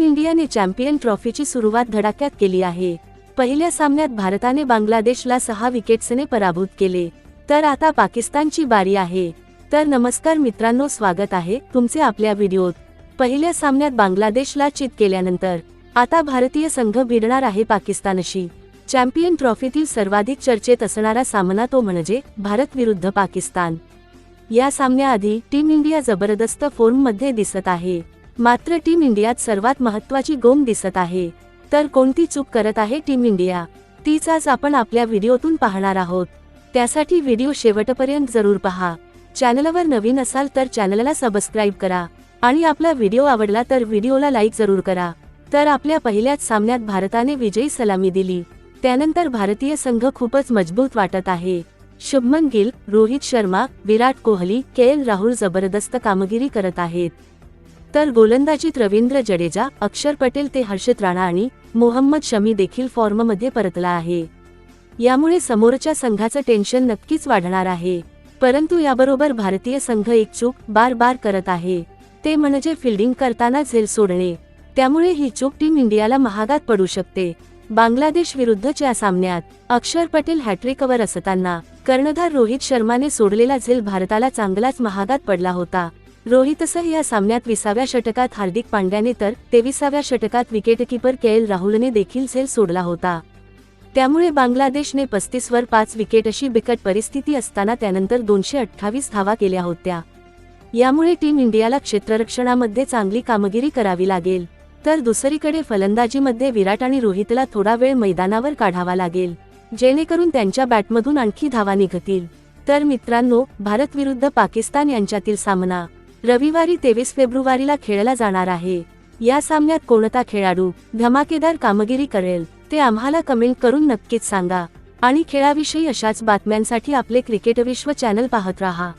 Team इंडियाने champion ट्रॉफीची सुरुवात धडाक्यात केली आहे. पहिल्या सामन्यात भारताने बांगलादेशला सहा विकेट्सने पराभूत केले. तर आता पाकिस्तानची बारी आहे. तर नमस्कार मित्रांनो स्वागत आहे तुमचे आपल्या व्हिडिओत. पहिल्या सामन्यात बांगलादेशला चित केल्यानंतर आता भारतीय संघ भिडणार आहे पाकिस्तानशी. चॅम्पियन ट्रॉफीतील सर्वाधिक चर्चेत असणारा सामना तो म्हणजे भारत विरुद्ध पाकिस्तान. या सामन्याआधी टीम इंडिया जबरदस्त फॉर्ममध्ये दिसत आहे. मात्र टीम इंडियात सर्वात महत्वाची गोम दिसत आहे. तर कोणती चूक करत आहे टीम इंडिया? तीच आज आपण आपल्या व्हिडिओतून पाहणार आहोत. त्यासाठी व्हिडिओ शेवटपर्यंत जरूर पहा. चॅनलवर नवीन असाल तर चॅनलला सबस्क्राईब करा. आणि आपला व्हिडिओ आवडला तर व्हिडिओला लाईक जरूर करा. तर आपल्या पहिल्याच सामन्यात भारताने विजयी सलामी दिली. त्यानंतर भारतीय संघ खूपच मजबूत वाटत आहे. शुभमन गिल रोहित शर्मा विराट कोहली के एल राहुल जबरदस्त कामगिरी करत आहेत. तर गोलंदाजीत रवींद्र जडेजा अक्षर पटेल ते हर्षित राणा आणि मोहम्मद शमी देखील फॉर्ममध्ये परतला आहे. यामुळे समोरच्या संघाचं टेन्शन नक्कीच वाढणार आहे. परंतु याबरोबर भारतीय संघ एक चूक बार बार करत आहे. ते म्हणजे फिल्डिंग करताना झेल सोडणे. त्यामुळे ही चूक टीम इंडियाला महागात पडू शकते. बांगलादेश विरुद्धच्या सामन्यात अक्षर पटेल हॅट्रिकवर असताना कर्णधार रोहित शर्माने सोडलेला झेल भारताला चांगलाच महागात पडला होता. रोहितसह या सामन्यात विसाव्या षटकात हार्दिक पांड्याने तर तेविसाव्या षटकात विकेटकीपर के एल राहुलने देखील झेल सोडला होता. त्यामुळे बांगलादेशने पस्तीसवर पाच विकेट अशी बिकट परिस्थिती असताना त्यानंतर दोनशे अठ्ठावीस धावा केल्या होत्या. यामुळे टीम इंडियाला क्षेत्ररक्षणामध्ये चांगली कामगिरी करावी लागेल. तर दुसरीकडे फलंदाजीमध्ये विराट आणि रोहितला थोडा वेळ मैदानावर काढावा लागेल जेणेकरून त्यांच्या बॅटमधून आणखी धावा निघतील. तर मित्रांनो भारत विरुद्ध पाकिस्तान यांच्यातील सामना रविवारी तेवीस फेब्रुवारीला खेळला जाणार आहे. या सामन्यात कोणता खेळाडू धमाकेदार कामगिरी करेल ते आम्हाला कमेंट करून नक्कीच सांगा. आणि खेळाविषयी अशाच बातम्यांसाठी आपले क्रिकेट विश्व चॅनल पाहत राहा.